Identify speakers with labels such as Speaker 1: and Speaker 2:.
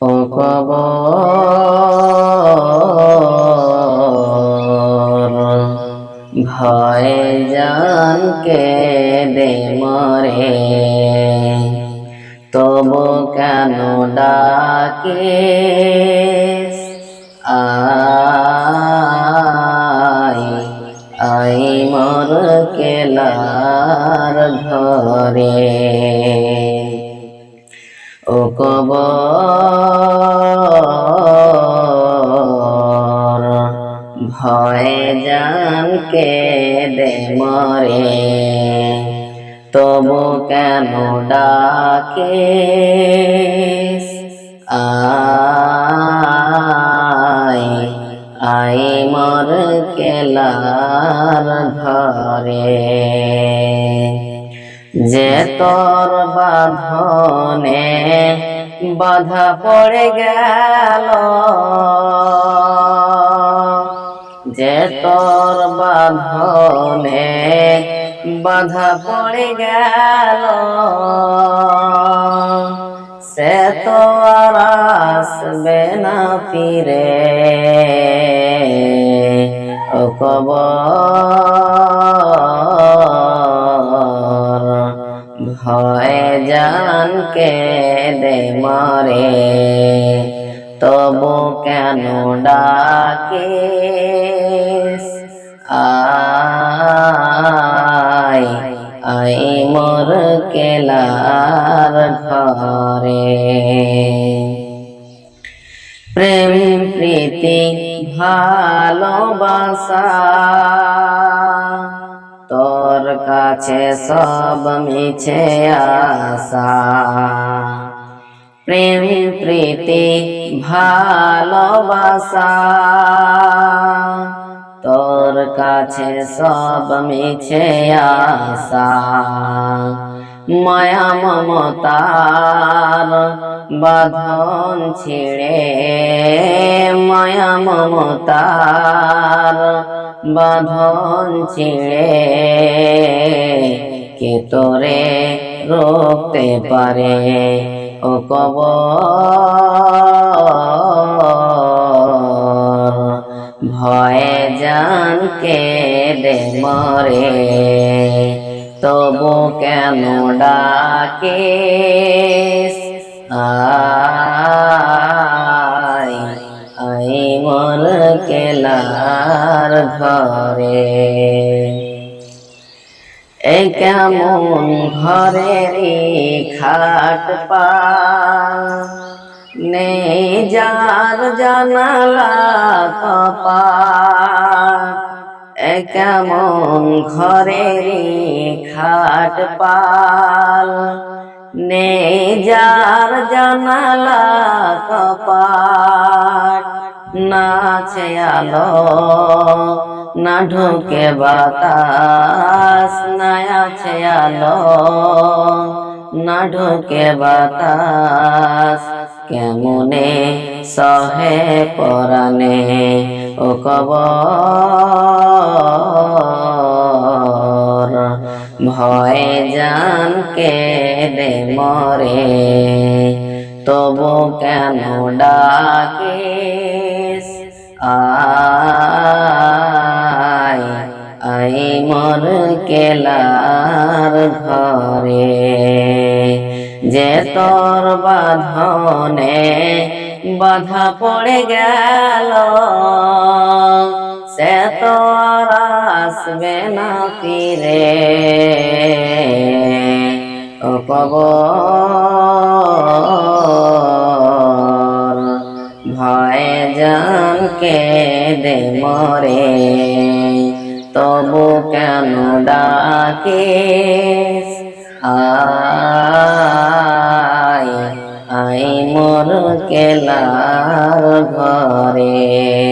Speaker 1: ও কবর ভয় জানকে দে মরে। তবু কেন ডাকে আই আই মর কেলার ঘরে। ও কবর ভয় জানকে দে মরে। তবু কেন ডাকে আই আই মর কেলার ঘরে। যে তোর বাঁধনে বাধা পড়ে গেল যে তোর বাঁধনে বাধা পড়ে গেল সে তো আর আসবে না ফিরে। ও কবর ভয় জানকে দে মরে। তবু কেন ডাকে আই আই মোর কেলার ঘরে। প্রেম, প্রীতি ভালোবাসা কাছে সব মিছে আশা। প্রেম প্রীতি ভালোবাসা। তোর কাছে সব মিছে আশা। মায়া মমতার বাঁধন ছিড়ে। মায়া মমতার বাঁধন ছিড়ে। কে তোরে রোকতে পারে? ও কবর। ভয়ে জানকে দে মরে। তবু কেন ডাকে আই আই মর কেলার ঘরে। এই কেমন ঘরের খাট পা? নেই যার জানালা কপাট। এ কেমন ঘরের খাট পাল। নেই যার জানালা কপাট, নাচে আলো, না ঢোকে বাতাস না আলো, না ঢোকে বাতাস। কেমনে সহে পরানে ও কবর? ভয় জানকে দে মরে। তবু কেন ডাকিস? আই মর কেলার ঘরে। যে তোর বাঁধনে বাধা পড়ে গেল, সে তো আর আসবে না ফিরে। অপবর ভয় জানকে দে মরে তবু কেন ডাকে আই আই মোর কেলার ঘরে।